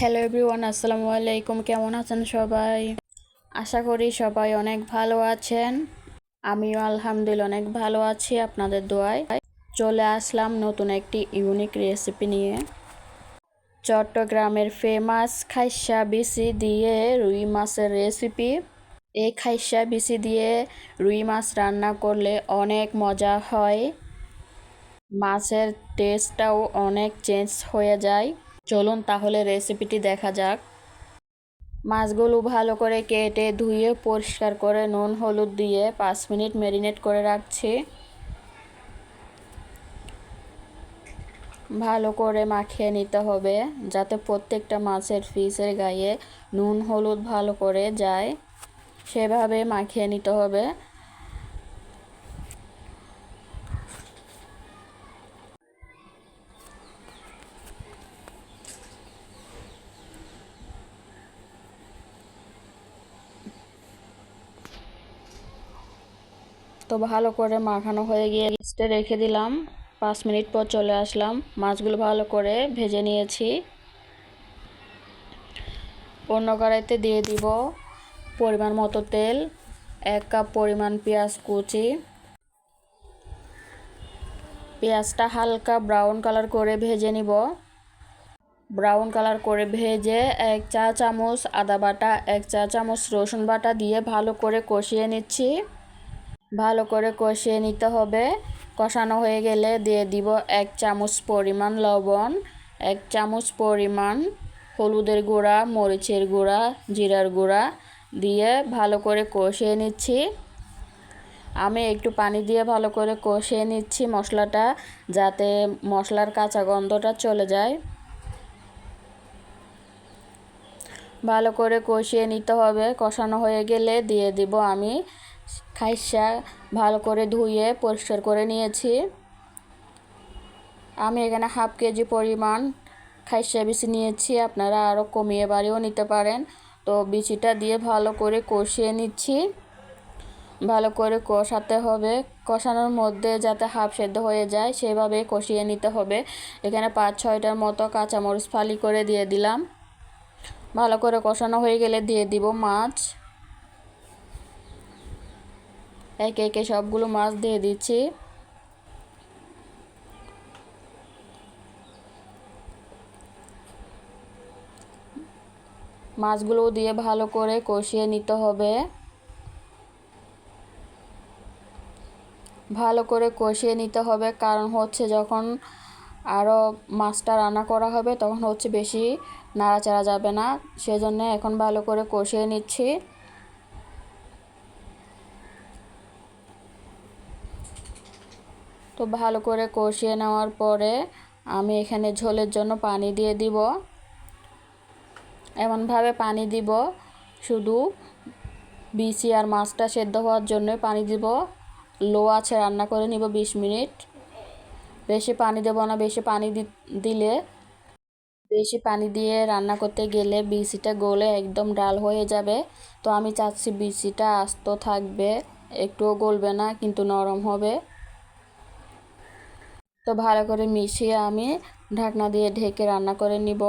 Hello everyone আসসালামু আলাইকুম, কেমন আছেন সবাই? আশা করি সবাই অনেক ভালো আছেন। আমিও আলহামদুলিল্লাহ অনেক ভালো আছি আপনাদের দোয়ায়। চলে আসলাম নতুন একটি ইউনিক রেসিপি নিয়ে। চট্টগ্রামের ফেমাস খাইসা বিসি দিয়ে রুই মাছের রেসিপি এই খাইসা বিসি দিয়ে রুই মাছ রান্না করলে অনেক মজা হয়। মাছের টেস্টটাও অনেক চেঞ্জ হয়ে যায়। চলুন তাহলে রেসিপিটি দেখা যাক। মাছগুলো ভালো করে কেটে ধুয়ে, পরিষ্কার করে নুন, হলুদ দিয়ে পাঁচ মিনিট ম্যারিনেট করে রাখছি। ভালো করে মাখিয়ে নিতে হবে যাতে প্রত্যেকটা মাছের ফিসের গায়ে নুন, হলুদ ভালো করে যায়। সেভাবে মাখিয়ে নিতে হবে। তো ভালো করে মাখানো হয়ে গিয়ে রেস্টে রেখে দিলাম। পাঁচ মিনিট পর চলে আসলাম। মাছগুলো ভালো করে ভেজে নিয়েছি। অন্য কড়াইতে দিয়ে দিব পরিমাণ মতো তেল, এক কাপ পরিমাণ পেঁয়াজ কুচি। পেঁয়াজটা হালকা ব্রাউন কালার করে ভেজে নিব। ব্রাউন কালার করে ভেজে এক চা চামচ আদা বাটা, এক চা চামচ রসুন বাটা দিয়ে ভালো করে কষিয়ে নিচ্ছি। ভালো করে কষিয়ে নিতে হবে। কষানো হয়ে গেলে দিয়ে দিব এক চামচ পরিমাণ লবণ, এক চামচ পরিমাণ হলুদের গুঁড়া, মরিচের গুঁড়া, জিরার গুঁড়া দিয়ে ভালো করে কষিয়ে নিচ্ছি। আমি একটু পানি দিয়ে ভালো করে কষিয়ে নিচ্ছি মশলাটা যাতে মশলার কাঁচা গন্ধটা চলে যায়। ভালো করে কষিয়ে নিতে হবে। কষানো হয়ে গেলে দিয়ে দিব আমি খাইসা ভালো করে ধুয়ে পরিষ্কার করে নিয়েছি। আমি এখানে হাফ কেজি পরিমাণ খাইসা বিচি নিয়েছি, আপনারা আরও কমিয়ে বাড়িও নিতে পারেন। তো বিচিটা দিয়ে ভালো করে কষিয়ে নিচ্ছি। ভালো করে কষাতে হবে। কষানোর মধ্যে যাতে হাফ সেদ্ধ হয়ে যায় সেভাবে কষিয়ে নিতে হবে। এখানে পাঁচ ছয়টার মতো কাঁচামরিচ ফালি করে দিয়ে দিলাম। ভালো করে কষানো হয়ে গেলে দিয়ে দিব মাছ। একে একে সবগুলো মাছ দিয়ে দিচ্ছি। মাছগুলো দিয়ে ভালো করে কষিয়ে নিতে হবে। ভালো করে কষিয়ে নিতে হবে, কারণ হচ্ছে যখন আরও মাছটা রান্না করা হবে তখন হচ্ছে বেশি নাড়াচাড়া যাবে না। সেজন্য এখন ভালো করে কষিয়ে নিচ্ছি। তো ভালো করে কষিয়ে নেওয়ার পরে আমি এখানে ঝোলের জন্য পানি দিয়ে দিব। এমনভাবে পানি দিব, শুধু বিচি আর মাছটা সেদ্ধ হওয়ার জন্যই পানি দিব। লো আছে রান্না করে নিব বিশ মিনিট। বেশি পানি দেব না, বেশি পানি দিলে। বেশি পানি দিয়ে রান্না করতে গেলে বিচিটা গলে একদম ডাল হয়ে যাবে। তো আমি চাচ্ছি বিচিটা আস্ত থাকবে, একটুও গলবে না, কিন্তু নরম হবে। তো ভালো করে মিশিয়ে আমি ঢাকনা দিয়ে ঢেকে রান্না করে নিব।